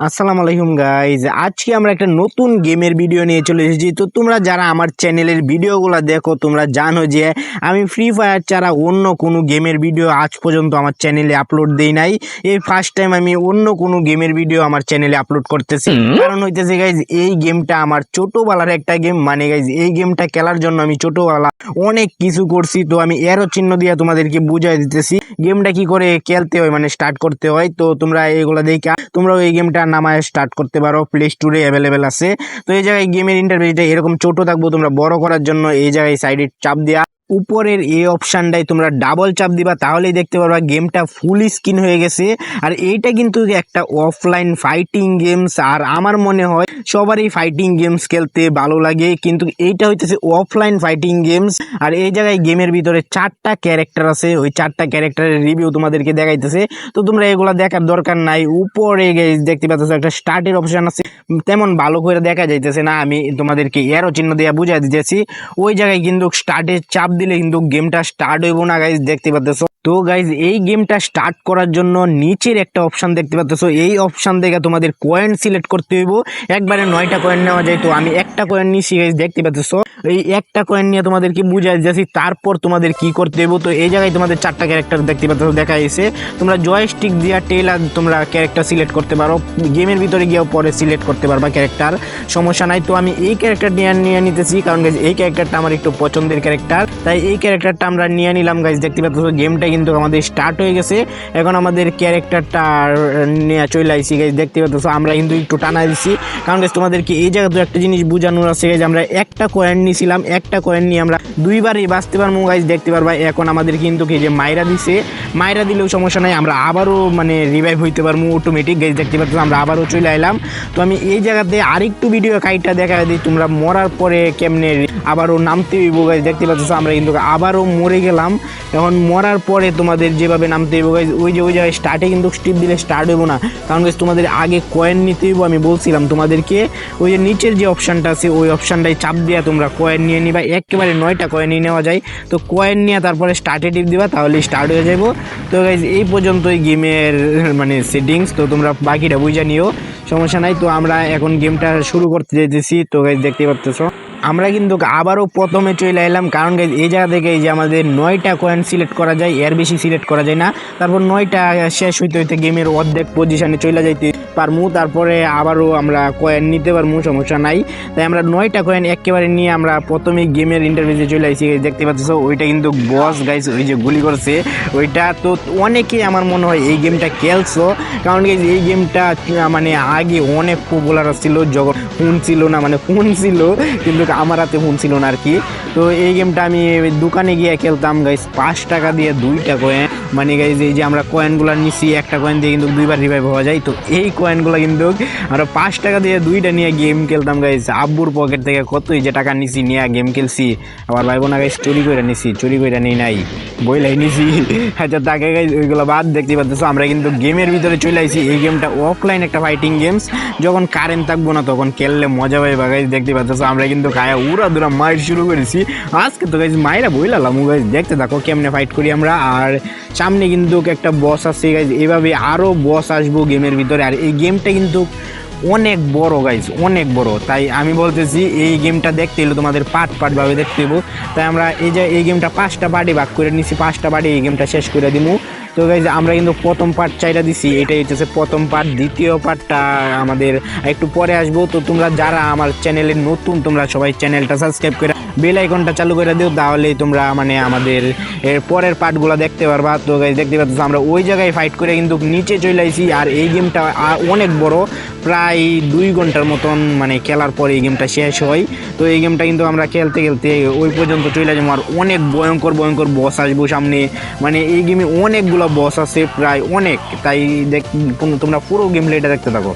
আসসালামু আলাইকুম গাইজ আজকে আমরা একটা নতুন গেমের ভিডিও নিয়ে চলে এসেছি। তো তোমরা যারা আমার চ্যানেলের ভিডিওগুলো দেখো তোমরা জানো যে আমি ফ্রি ফায়ার ছাড়া অন্য কোনো গেমের ভিডিও আজ পর্যন্ত আমার চ্যানেলে আপলোড দেই নাই। এই ফার্স্ট টাইম আমি অন্য কোনো গেমের ভিডিও আমার চ্যানেলে আপলোড করতেছি। কারণ হইতেছে গাইজ এই গেমটা আমার ছোটবেলার একটা গেম মানে গাইজ এই গেমটা খেলার জন্য আমি ছোটবেলা অনেক কিছু করছি। তো আমি এরও চিহ্ন দিয়ে তোমাদেরকে বুঝাই দিতেছি। গেমটা কি করে খেলতে হয় মানে স্টার্ট করতে হয়। তো তোমরা এগুলো দেখে তোমরা এই গেমটা নামায় স্টার্ট করতে পারো প্লে স্টোরে অ্যাভেলেবেল আছে। তো এই জায়গায় গেমের ইন্টারভিউটা এরকম ছোট থাকব তোমরা, বড় করার জন্য এই জায়গায় সাইডে চাপ দেওয়া উপরের এই অপশানটাই তোমরা ডাবল চাপ দিবা, তাহলেই দেখতে পারবা গেমটা ফুল স্ক্রিন হয়ে গেছে। আর এইটা কিন্তু একটা অফলাইন ফাইটিং গেমস আর আমার মনে হয় সবারই ফাইটিং গেমস খেলতে ভালো লাগে। কিন্তু এইটা হইতেছে অফলাইন ফাইটিং গেমস আর এই জায়গায় গেমের ভিতরে চারটা ক্যারেক্টার আছে, ওই চারটা ক্যারেক্টারের রিভিউ তোমাদেরকে দেখাইতেছে। তো তোমরা এগুলা দেখার দরকার নাই। উপরে দেখতে পাচ্ছ একটা স্টার্টের অপশন আছে। তেমন ভালো করে দেখা যাইতেছে না, আমি তোমাদেরকে এরো চিহ্ন দিয়ে বুঝাই দিতেছি। ওই জায়গায় কিন্তু স্টার্টে চাপ দিলে কিন্তু গেমটা স্টার্ট হইব না গাইজ দেখতে পাচ্ছ তো গাইজ এই গেমটা স্টার্ট করার জন্য নিচের একটা অপশন দেখতে পাচ্ছ এই অপশন থেকে তোমাদের কয়েন সিলেক্ট করতে হইব। একবারে নয়টা কয়েন নেওয়া যায়, তো আমি একটা কয়েন নিছি গাইজ দেখতে পাচ্ছ এই একটা কয়েন নিয়ে তোমাদেরকে বুঝাই দিতেছি, তারপর তোমাদের কি করতে হইব? তো এই জায়গায় তোমাদের চারটা ক্যারেক্টার দেখতে পাচ্ছ দেখা এসে তোমরা জয়স্টিক দিয়া টেলার তোমরা ক্যারেক্টার সিলেক্ট করতে পারো। গেমের ভিতরে গিয়েও পরে সিলেক্ট করতে পারবা ক্যারেক্টার সমস্যা নাই। তো আমি এই ক্যারেক্টার নিয়ে নিতেছি, কারণ এই ক্যারেক্টারটা আমার একটু পছন্দের ক্যারেক্টার তাই এই ক্যারেক্টারটা আমরা নিয়ে নিলাম গাইজ দেখতে পাচ্ছ গেমটা কিন্তু আমাদের স্টার্ট হয়ে গেছে। এখন আমাদের ক্যারেক্টারটা নিয়ে চলে আইসি গাইজ দেখতে পাচ্ছ আমরা কিন্তু একটু টানা দিচ্ছি কারণ guys, তোমাদেরকে এই জায়গাতে একটা জিনিস বোঝানোর আছে guys, আমরা একটা কয়েন নিয়েছিলাম একটা কয়েন নিয়ে আমরা দুইবারই বাঁচতে পারব গাইজ দেখতে পারবা এখন আমাদের কিন্তু কি যে মাইরা দিছে। মাইরা দিলেও সমস্যা নাই আমরা আবারও মানে রিভাইভ হইতে পারব অটোমেটিক গাইজ দেখতে পাচ্ছ আমরা আবারও চলে আইলাম। তো আমি এই জায়গাতে আরেকটু ভিডিও কাইটটা দেখা দিই তোমরা মরার পরে কেমনে আবারও নামতে হইব গাইজ দেখতে পাচ্ছ আমরা কিন্তু আবারও মরে গেলাম। এখন মরার পরে তোমাদের যেভাবে নামতে হইব গাইজ ওই যে ওই জায়গায় স্টার্টে কিন্তু স্টিপ দিলে স্টার্ট হইব না। কারণ guys, তোমাদের আগে কয়েন নিতে হইব আমি বলছিলাম তোমাদেরকে ওই যে নিচের যে অপশানটা আছে ওই অপশানটাই চাপ দেওয়া তোমরা কয়েন নিয়ে নিবা। একেবারে নয়টা কয়েন নিয়ে নেওয়া যায়। তো কয়েন নিয়ে তারপরে স্টার্টে টিপ দিবা তাহলে স্টার্ট হয়ে যাব তো গাইজ এই পর্যন্তই গেমের মানে সেটিংস তো তোমরা বাকিটা বুঝে নিও সমস্যা নাই। তো আমরা এখন গেমটা শুরু করতে যেতেছি। তো গাইজ দেখতে পাচ্তেছো আমরা কিন্তু আবারও প্রথমে চলে এলাম, কারণ এই জায়গা থেকে এই যে আমাদের নয়টা কয়েন সিলেক্ট করা যায়, এর বেশি সিলেক্ট করা যায় না। তারপর নয়টা শেষ হইতে হইতে গেমের অর্ধেক পজিশানে চলে যাইতে পারমু তারপরে আবারও আমরা কয়েন নিতে পারমু সমস্যা নাই। তাই আমরা নয়টা কয়েন একেবারে নিয়ে আমরা প্রথমেই গেমের ইন্টারভিউতে চলে আসি দেখতে পাচ্ছ ওইটা কিন্তু বস গাইস ওই যে গুলি করছে। ওইটা তো অনেকেই আমার মনে হয় এই গেমটা খেলছো কারণ guys, এই গেমটা মানে আগে অনেক পপুলার ছিল যখন ফোন ছিল না মানে ফোন ছিল কিন্তু আমার হাতে ফোন ছিল না আর কি তো এই গেমটা আমি দোকানে গিয়ে খেলতাম গাইস পাঁচ টাকা দিয়ে দুইটা কয়েন মানে গাইজ এই যে আমরা কয়েনগুলো নিছি একটা কয়েন দিয়ে কিন্তু দুইবার রিভাইভ হওয়া যায়। তো এই কয়েনগুলো কিন্তু আমরা পাঁচ টাকা দিয়ে দুইটা নিয়ে গেম খেলতাম গাইজ আব্বুর পকেট থেকে কতই যে টাকা নিছি নিয়ে গেম খেলছি। আবার ভাই বোনা গাইজ চুরি করে নিছি, চুরি করে নেই নাই। বইলাই নিছি। আচ্ছা তাকে গাইজ ওইগুলো বাদ দেখতে পাচ্ছ আমরা কিন্তু গেমের ভিতরে চলে আইছি। এই গেমটা অফলাইন একটা ফাইটিং গেমস যখন কারেন্ট থাকব না, তখন খেললে মজা পাইবা গাইজ দেখতে পাচ্ছ আমরা কিন্তু খায়া উড়া দুরা মার শুরু করেছি। আজকে তো গাইজ মায়েরা বইলাম গাইজ দেখতে থাকো কেমনে ফাইট করি আমরা। আর সামনে কিন্তু একটা বস আসছে গাইজ এইভাবে আরও বস আসব গেমের ভিতরে। আর এই গেমটা কিন্তু অনেক বড় গাইজ অনেক বড়। তাই আমি বলতেছি, এই গেমটা দেখতে এলো তোমাদের পার্ট পার্টভাবে দেখতে দেবো তাই আমরা এই যে, এই গেমটা পাঁচটা বাড়ি ভাগ করে নিছি, পাঁচটা বাড়ি এই গেমটা শেষ করে দিবো তো গাইজ আমরা কিন্তু প্রথম পার্ট চাইটা দিছি। এটাই হচ্ছে প্রথম পার্ট দ্বিতীয় পার্টটা আমাদের একটু পরে আসব। তো তোমরা যারা আমার চ্যানেলে নতুন, তোমরা সবাই চ্যানেলটা সাবস্ক্রাইব করে বেল আইকনটা চালু করে দিও। তাহলে তোমরা মানে আমাদের এর পরের পার্টগুলো দেখতে পারবা। তো গাইজ দেখতে পাচ্ছ, আমরা ওই জায়গায় ফাইট করে কিন্তু নিচে চলে আইছি। আর এই গেমটা অনেক বড়। প্রায় দুই ঘণ্টার মতন মানে খেলার পরে এই গেমটা শেষ হয়। তো এই গেমটা কিন্তু আমরা খেলতে খেলতে ওই পর্যন্ত চলে যাব। আর অনেক ভয়ঙ্কর ভয়ঙ্কর বস আসব সামনে। মানে এই গেমে অনেকগুলো বস আছে প্রায় অনেক। তাই দেখ তোমরা পুরো গেম প্লেটা দেখতে থাকো।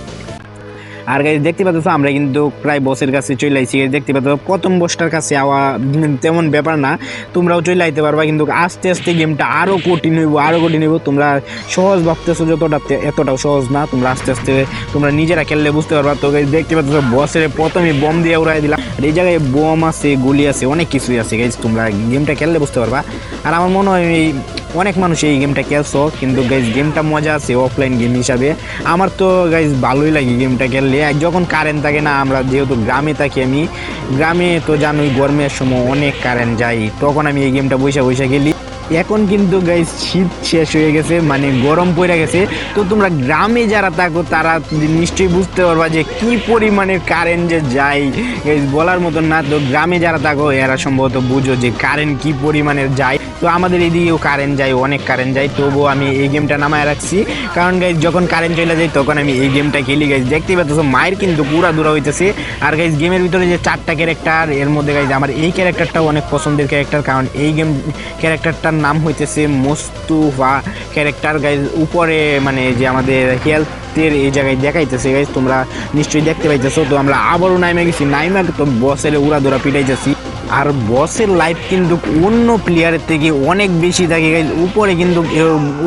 আর গাইজ দেখতে পাচ্ছ আমরা কিন্তু প্রায় বসের কাছে চলে আইছি। দেখতে পাচ্ছ প্রথম বসটার কাছে আওয়া তেমন ব্যাপার না তোমরাও চলে আইতে পারবা কিন্তু আস্তে আস্তে গেমটা আরও কঠিন হইব আরও কঠিন হইব। তোমরা সহজ ভাবতেছো যতটা এতটাও সহজ না তোমরা আস্তে আস্তে তোমরা নিজেরা খেললে বুঝতে পারবা। তো guys, দেখতে পাচ্ছ বসের প্রথমে বম দিয়ে উড়াই দিলাম। আর এই জায়গায় বম আছে গুলি আছে অনেক কিছুই আছে। গাইজ তোমরা গেমটা খেললে বুঝতে পারবা। আর আমার মনে হয় এই অনেক মানুষ এই গেমটা খেলছো কিন্তু গাইজ গেমটা মজা আছে অফলাইন গেম হিসাবে। আমার তো গাইজ ভালোই লাগে গেমটা খেললে। আর যখন কারেন্ট থাকে না, আমরা যেহেতু গ্রামে থাকি আমি, গ্রামে তো জানোই গরমের সময় অনেক কারেন্ট যায়, তখন আমি এই গেমটা বৈশা বৈশা খেলি। এখন কিন্তু গাইজ শীত শেষ হয়ে গেছে মানে গরম পড়ে গেছে। তো তোমরা গ্রামে যারা থাকো, তারা নিশ্চয়ই বুঝতে পারবা যে কি পরিমাণের কারেন্ট যে যায়। গাইজ বলার মতন না, তো গ্রামে যারা থাকো, এরা সম্ভবত বুঝো যে কারেন্ট কি পরিমাণের যায়। তো আমাদের এদিকেও কারেন্ট যায়, অনেক কারেন্ট যায়, তবুও আমি এই গেমটা নামায় রাখছি। কারণ গাইজ যখন কারেন্ট চলে যায়, তখন আমি এই গেমটা খেলি গাইজ দেখতেই পাচ্ছ, মায়ের কিন্তু পুরা দূরা হইতেছে। আর গাইজ গেমের ভিতরে যে চারটা ক্যারেক্টার এর মধ্যে গাইজ আমার এই ক্যারেক্টারটাও অনেক পছন্দের ক্যারেক্টার কারণ এই গেম ক্যারেক্টারটার নাম হইতেছে মোস্তুফা ক্যারেক্টার গাইজ উপরে মানে যে আমাদের হেলথের এই জায়গায় দেখাইতেছে গাইজ তোমরা নিশ্চয়ই দেখতে পাইতেছো। তো আমরা আবারও নাইমে গেছি। নাইমা তো বসের উড়া দৌড়া পিটাইতেছি। আর বসের লাইফ কিন্তু অন্য প্লেয়ারের থেকে অনেক বেশি থাকে guys। উপরে কিন্তু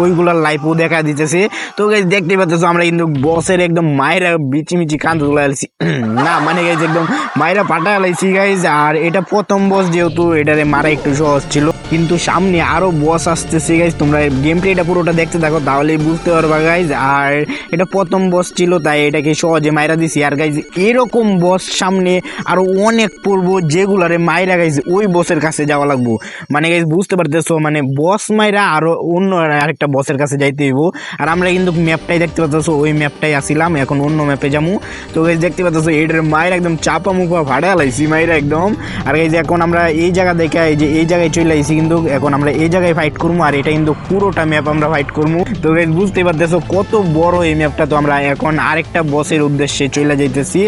ওইগুলার লাইফও দেখা দিতেছে। তো গাইজ দেখতে পাচ্ছ, আমরা কিন্তু বসের একদম মায়েরা বিচি মিচি কান্দ তুলে না মানে গাইজ একদম মায়েরা পাটা গাইজ আর এটা প্রথম বস যেহেতু, এটারে মারা একটু সহজ ছিল। কিন্তু সামনে আরও বস আসতেছে গাইজ তোমরা গেম প্লেটা পুরোটা দেখতে থাকো, তাহলেই বুঝতে পারবা গাইজ আর এটা প্রথম বস ছিল, তাই এটাকে সহজে মাইরা দিছি। আর গাইজ এরকম বস সামনে আরও অনেক পড়ব, যেগুলারে মাইরা গাইজ ওই বসের কাছে যাওয়া লাগবো। মানে গাইজ বুঝতে পারতেছো মানে বস মাইরা আরও অন্য আরেকটা বসের কাছে যাইতে হইব। আর আমরা কিন্তু ম্যাপটাই দেখতে পাচ্ছ ওই ম্যাপটাই আসিলাম, এখন অন্য ম্যাপে যাব তো গাইজ দেখতে পাচ্ছ এটার মায়ের একদম চাপা মুখা ভাড়া লাইছি মাইরা একদম। আর গাইজ এখন আমরা এই জায়গা দেখে, এই যে এই জায়গায় চলে আইছি কিন্তু, এখন আমরা এই জায়গায় ফাইট করব আর এটা কিন্তু পুরোটা ম্যাপ আমরা ফাইট করব তো গাইজ বুঝতে পারতেছো, কত বড় এই ম্যাপটা তো আমরা এখন আরেকটা বসের উদ্দেশ্যে চলে যাইতেছি।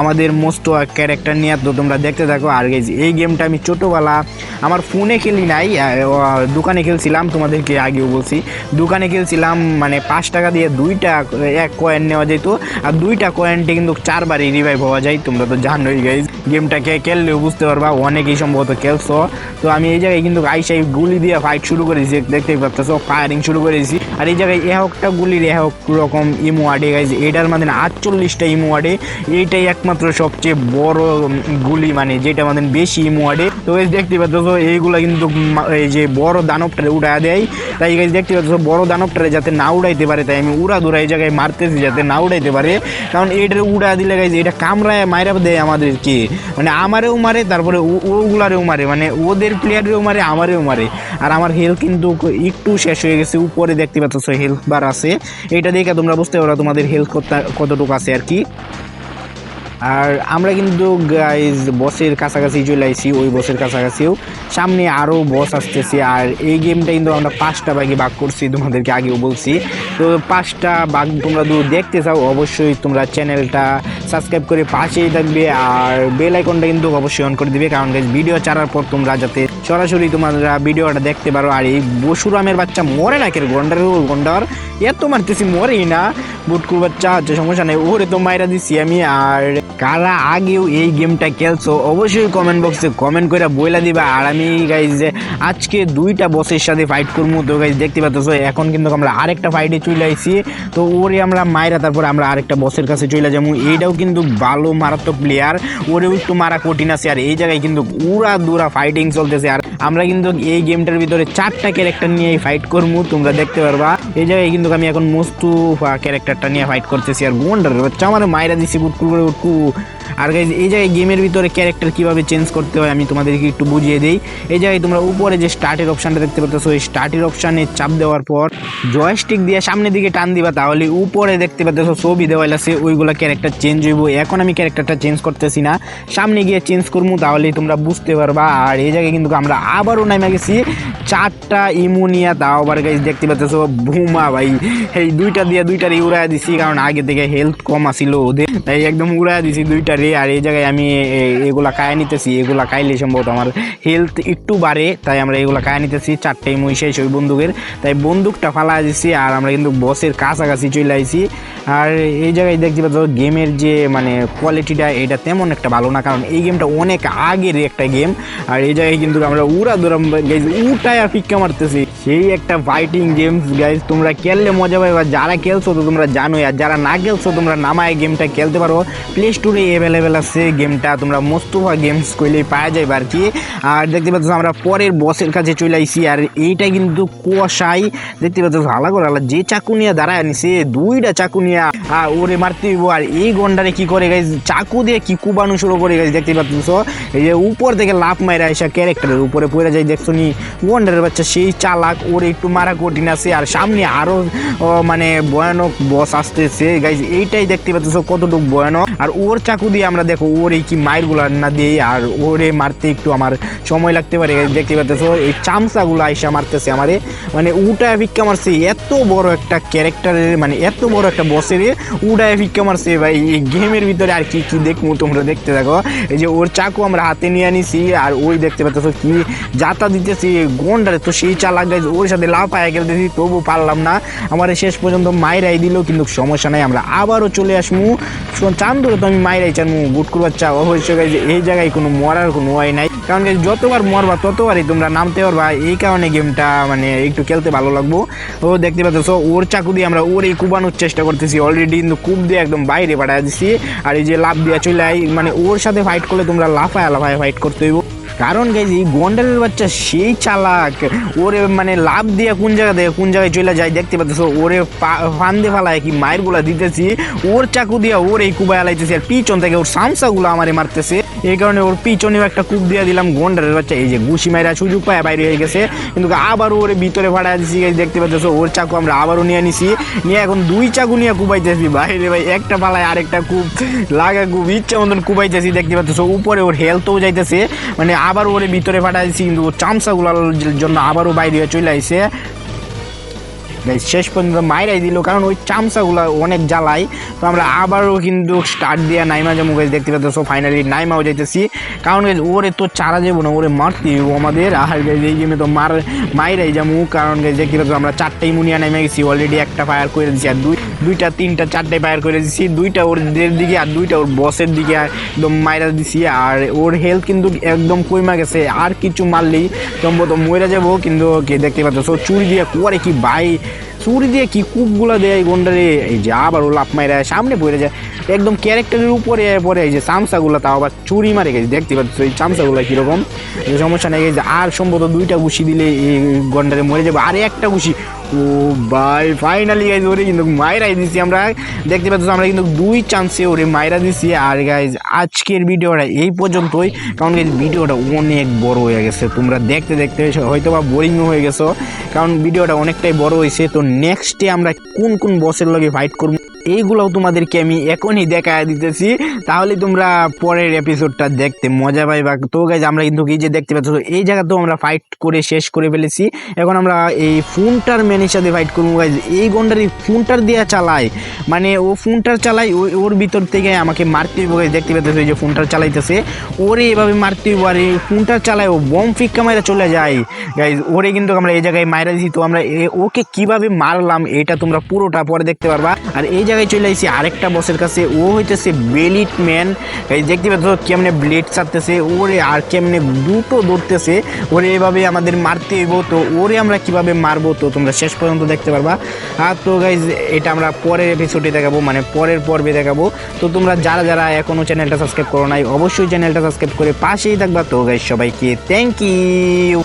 আমাদের মোস্ট ক্যারেক্টার নিয়ে তো তোমরা দেখতে থাকো। আর গাইজ এই গেমটা আমি ছোটোবেলা আমার ফোনে খেলি নাই দোকানে খেলছিলাম, তোমাদেরকে আগেও বলছি। দোকানে খেলছিলাম মানে পাঁচ টাকা দিয়ে দুইটা, এক কয়েন নেওয়া যেত আর দুইটা কয়েনটে কিন্তু চারবারই রিভাইভ হওয়া যায়, তোমরা তো জানোই গাইজ গেমটাকে খেললেও বুঝতে পারবা, অনেকেই সম্ভবত খেলছো। তো আমি এই জায়গায় কিন্তু আইসাই গুলি দিয়ে ফাইট শুরু করেছি, দেখতেই পাচ্ছ ফায়ারিং শুরু করেছি। আর এই জায়গায় একটা গুলির এক রকম ইমো আডে গাইজ এটার মানে আটচল্লিশটা ইমো আডে এইটাই একমাত্র সবচেয়ে বড় গুলি মানে যেটা আমাদের বেশি ইমো আডে তো গাইজ দেখতে পাচ্ছ, এইগুলা কিন্তু এই যে বড় দানবটারে উড়া দেয়। তাই গাইজ দেখতে পাচ্ছ, বড় দানব দানবটারে যাতে না উড়াইতে পারে, তাই আমি উড়া দুরা এই জায়গায় মারতেছি যাতে না উড়াইতে পারে। কারণ এইটারে উড়া দিলে গাইজ এটা কামড়ায় মাইরা দেয় আমাদেরকে। মানে আমারেও মারে, তারপরে ওগুলারেও মারে। মানে ওদের প্লেয়ারেও মারে, আমারেও মারে। আর আমার হেলথ কিন্তু একটু শেষ হয়ে গেছে, উপরে দেখতে পাচ্ছ হেলথ বার আছে। এটা দেখে তোমরা বুঝতে পারো তোমাদের হেলথ কতটুকু আছে আর কি। আর আমরা কিন্তু গাইজ বসের কাছাকাছি চলে আইছি, ওই বসের কাছাকাছিও। সামনে আরও বস আসতেছে, আর এই গেমটা কিন্তু আমরা পাঁচটা বাঘে ভাগ করছি, তোমাদেরকে আগেও বলছি। তো পাঁচটা বাঘ তোমরা দু দেখতে চাও, অবশ্যই তোমরা চ্যানেলটা সাবস্ক্রাইব করে পাশেই থাকবে আর বেল আইকনটা কিন্তু অবশ্যই অন করে দিবে। কারণ গাইজ ভিডিও ছাড়ার পর তোমরা যাতে সরাসরি তোমরা ভিডিওটা দেখতে পারো। আর এই বসুরামের বাচ্চা মরে না কেন গন্ডার গন্ডার। এত মারতেছি, মরেই না। বুটকুর বাচ্চা হচ্ছে সমস্যা নেই। ওরে তো মাইরা দিছি আমি। আর কারা আগেও এই গেমটা খেলছো, অবশ্যই কমেন্ট বক্সে কমেন্ট করে বইলা দিবা। আর আমি গাইজ আজকে দুইটা বসের সাথে ফাইট করব, তো গাইজ দেখতে পাচ্ছ, এখন কিন্তু আমরা আরেকটা ফাইটে চলে আইছি। তো ওরে আমরা মাইরা, তারপর আমরা আরেকটা বসের কাছে চলে যাব। এইটাও কিন্তু ভালো মারাত্মক প্লেয়ার ওরেও একটু মারা কঠিন আছে। আর এই জায়গায় কিন্তু উড়া দুরা ফাইটিং চলতেছে। আর আমরা কিন্তু এই গেমটার ভিতরে চারটা ক্যারেক্টার নিয়ে ফাইট করব তোমরা দেখতে পারবা। এই জায়গায় কিন্তু আমি এখন মস্তু ক্যারেক্টারটা নিয়ে ফাইট করতেছি। আর গোন্ডার বাচ্চা, আমার মায়েরা দিছি উটকু করে, উটকু। আর guys, এই জায়গায় গেমের ভিতরে ক্যারেক্টার কীভাবে চেঞ্জ করতে হয় আমি তোমাদেরকে একটু বুঝিয়ে দিই। এই জায়গায় তোমরা উপরে যে স্টার্টের অপশানটা দেখতে পাচ্ছ ওই স্টার্টের অপশানে চাপ দেওয়ার পর জয়স্টিক দিয়ে সামনের দিকে টান দিবা তাহলে উপরে দেখতে পাচ্ছ ছবি দেওয়া আছে ওইগুলো ক্যারেক্টার চেঞ্জ হইব। এখন আমি ক্যারেক্টারটা চেঞ্জ করতেছি না। সামনে গিয়ে চেঞ্জ করব তাহলেই তোমরা বুঝতে পারবা। আর এই জায়গায় কিন্তু আমরা আবারও নামে গেছি চারটা ইমোনিয়া। তাও আবার গাইজ দেখতে পাচ্ছ ভুমা ভাই এই দুইটা দিয়ে দুইটারই উড়াই দিছি কারণ আগে থেকে হেলথ কম আসিল ওদের তাই একদম উড়াই দিছি দুইটারই। রে, আর এই জায়গায় আমি এগুলা কায়া নিতেছি, এগুলা কাইলে সম্ভবত আমার হেলথ একটু বাড়ে, তাই আমরা এগুলা কায়া নিতেছি চারটেই মই শেষ ওই বন্দুকের। তাই বন্দুকটা ফালা দিছি, আর আমরা কিন্তু বসের কাছাকাছি চলে আইছি। আর এই জায়গায় দেখতে পাচ্ছ, গেমের যে মানে কোয়ালিটিটা এটা তেমন একটা ভালো না, কারণ এই গেমটা অনেক আগের একটা গেম। আর এই জায়গায় কিন্তু আমরা উড়া দুরাম গাইজ উঠায় আর ফিক্কা মারতেছি। সেই একটা ফাইটিং গেমস গাইজ তোমরা খেললে মজা পাবে যারা খেলছো তো তোমরা জানোই, আর যারা না খেলছো, তোমরা নামায় গেমটা খেলতে পারো। প্লে স্টোরে অ্যাভেলেবেল আছে গেমটা তোমরা মোস্তফা গেমস কইলেই পাওয়া যাবে আর কি আর দেখতে পাচ্ছ আমরা পরের বসের কাছে চলে আইছি আর এইটা কিন্তু কুয়াশাই দেখতে পাচ্ছ ভালো করে আল্লাহ যে চাকু নিয়ে দাঁড়ায় আনিছে দুইটা চাকু নিয়ে আর ওরে মারতে হইব। আর এই গন্ডারে কি করে গাইজ চাকু দিয়ে কি কুবানো শুরু করে গেছে দেখতে পাচ্ছ? এই যে উপর থেকে লাভ মাইরা এসে ক্যারেক্টারের উপরে পড়ে যায় দেখছ নি? গন্ডারের বাচ্চা সেই চালাক ওর একটু মারা কঠিন আছে আর সামনে আরও ও, মানে ভয়ানক বস আসতেছে। গাইজ এইটাই দেখতে পাচ্ছ কতটুকু ভয়ানক। আর ওর চাকু দিয়ে আমরা দেখো, ওর এই কি মায়েরগুলা না দিয়ে, আর ওরে মারতে একটু আমার সময় লাগতে পারে, দেখতে পাচ্ছ এই চামচাগুলো আইসা মারতেছে আমারে। মানে উটায় ভিক্ষা মারছে, এত বড় একটা ক্যারেক্টারের মানে এত বড় একটা বসের উড়ায় ভিক্ষা মারছে ভাই। এই গেমের ভিতরে আর কি কি দেখব তোমরা দেখতে থাকো? এই যে ওর চাকু আমরা হাতে নিয়ে আনিছি, আর ওই দেখতে পাচ্ছ কি যাতা দিতেছি, গন্ডারে তো সেই চালাক গাইজ ওর সাথে লাভ পায়ে গেলতেছি তবু পারলাম না। আমার শেষ পর্যন্ত মাইরাই দিল, কিন্তু সমস্যা নাই, আমরা আবারও চলে আসব চান্দুরে তো আমি মাইরাই চানমু করবার চাও অবশ্যই গাইজ এই জায়গায় কোনো মরার কোনো ওয়াই নাই। কারণ guys, যতবার মরবা ততবারই তোমরা নামতে পারবা। এই কারণে গেমটা মানে একটু খেলতে ভালো লাগবো। ও দেখতে পাচ্ছ ওর চাকু দিয়ে আমরা ওর এই কুবানোর চেষ্টা করতেছি অলরেডি কিন্তু কুপ দিয়ে একদম বাইরে পাঠায় দিছি আর এই যে লাভ দিয়ে চলে মানে ওর সাথে ফাইট করলে তোমরা লাফায় লাফায় ফাইট করতে হইব। কারণ গাইজ এই গন্ডারের বাচ্চা সেই চালাক। ওরে মানে লাভ দিয়ে কোন জায়গা থেকে কোন জায়গায় চলে যায় দেখতে পাচ্ছ ওরে ফান্দে ফালায় কি মায়েরগুলা দিতেছি। ওর চাকু দিয়া ওর এই কুবায় আলাইতেছি আর পিছন থেকে ওর সামসা গুলো আমারে মারতেছে। এই কারণে ওর পিছনেও একটা কূপ দিয়ে দিলাম গন্ডারের বাচ্চা। এই যে ঘুষি মাইরা সুযোগ পায় বাইরে হয়ে গেছে। কিন্তু আবারও ওরে ভিতরে ভাড়া দিছি guys, দেখতে পাচ্ছ ওর চাকু আমরা আবারও নিয়ে নিছি। নিয়ে এখন দুই চাকু নিয়ে কুবাইতেছি বাইরে ভাই একটা পালায় আরেকটা কূপ। লাগা কূপ ইচ্ছা মতন কুবাইতেছি দেখতে পাচ্ছ উপরে ওর হেলথও যাইতেছে। মানে আবার ওরে ভিতরে পাঠাইছি কিন্তু চামচাগুলার জন্য আবারও বাইরে চলে Guys, শেষ পর্যন্ত মাইরাই দিল, কারণ ওই চামচাগুলো অনেক জ্বালায় তো আমরা আবারও কিন্তু স্টার্ট দিয়ে নাইমা যাব গাছ দেখতে পাচ্ছ ফাইনালি নাইমাও যাইতেছি। কারণ ওরে তো চারা যাব না, ওরে মারতে আমাদের। আর এই গেমে তো মার মাইরাই যাব কারণ দেখতে পাচ্ছ আমরা চারটেই মুনিয়া নাইমে গেছি অলরেডি একটা ফায়ার করে দিচ্ছি আর দুই দুইটা, তিনটা চারটে ফায়ার করে দিচ্ছি দুইটা ওর দিকে আর দুইটা ওর বসের দিকে একদম মাইরা দিছি, আর ওর হেলথ কিন্তু একদম কইমা গেছে, আর কিছু মারলেই সম্ভবত মরে যাব। কিন্তু কে দেখতে পাচ্ছ চুরি দিয়ে করে কি ভাই চুরি দিয়ে কি কূপগুলো দেয় এই গন্ডারে? এই যে আবার লাভ মাইরা সামনে পড়ে যায়। একদম ক্যারেক্টারের উপরে পরে এই যে চামচাগুলো, তাও আবার চুরি মারে গেছে। দেখতে পাচ্ছ এই চামচাগুলো কীরকম? সমস্যা নেই আর সম্ভবত দুইটা ঘুষি দিলে এই গন্ডারে মরে যাবে। আর একটা ঘুষি! ও ভাই ফাইনালি গাইজ ওরে কিন্তু মাইরাই দিছি আমরা। দেখতে পাচ্ছি, আমরা কিন্তু দুই চান্সে ওরে মায়েরা দিছি। আর গাইজ আজকের ভিডিওটা এই পর্যন্তই। কারণ গাইজ ভিডিওটা অনেক বড় হয়ে গেছে। তোমরা দেখতে দেখতে হয়তো বা বোরিংও হয়ে গেছো। কারণ ভিডিওটা অনেকটাই বড় হয়েছে। তো নেক্সটে আমরা কোন কোন বসের লগে ফাইট করব? এইগুলোও তোমাদেরকে আমি এখনই দেখা দিতেছি। তাহলে তোমরা পরের এপিসোডটা দেখতে মজা পাইবা। তো গাইজ আমরা কিন্তু এই যে দেখতে পাচ্ছ এই জায়গা তো আমরা ফাইট করে শেষ করে ফেলেছি। এখন আমরা এই ফোনটার ম্যানের সাথে ফাইট করব গাইজ এই গন্ডার এই ফোনটার দিয়ে চালায় মানে ও ফোনটার চালায় ওর ভিতর থেকে আমাকে মারতে হইব guys, দেখতে পাচ্ছ যে ফোনটার চালাইতেছে। ওরে এভাবে মারতে হইব আর এই ফোনটার চালায় ও বম ফিক্কা মাইরা চলে যায়। গাইজ ওরে কিন্তু আমরা এই জায়গায় মাইরা দিছি। তো আমরা ওকে কীভাবে মারলাম এটা তোমরা পুরোটা পরে দেখতে পারবা। আর এই চলে আসছি আরেকটা বসের কাছে। ও হইতেছে বেলিট ম্যান এই দেখতে পাচ্ছ কেমনে ব্লেড চাপতেছে ওরে আর কেমনে দুটো ধরতেছে। ওরে এভাবে আমাদের মারতে হইব, তো ওরে আমরা কীভাবে মারবো? তো তোমরা শেষ পর্যন্ত দেখতে পারবা। আর তো গাইজ এটা আমরা পরের এপিসোডে দেখাবো মানে পরের পর্বে দেখাবো। তো তোমরা যারা যারা এখনও চ্যানেলটা সাবস্ক্রাইব করো নাই, অবশ্যই চ্যানেলটা সাবস্ক্রাইব করে পাশেই থাকবা। তো গাইজ সবাইকে থ্যাংক ইউ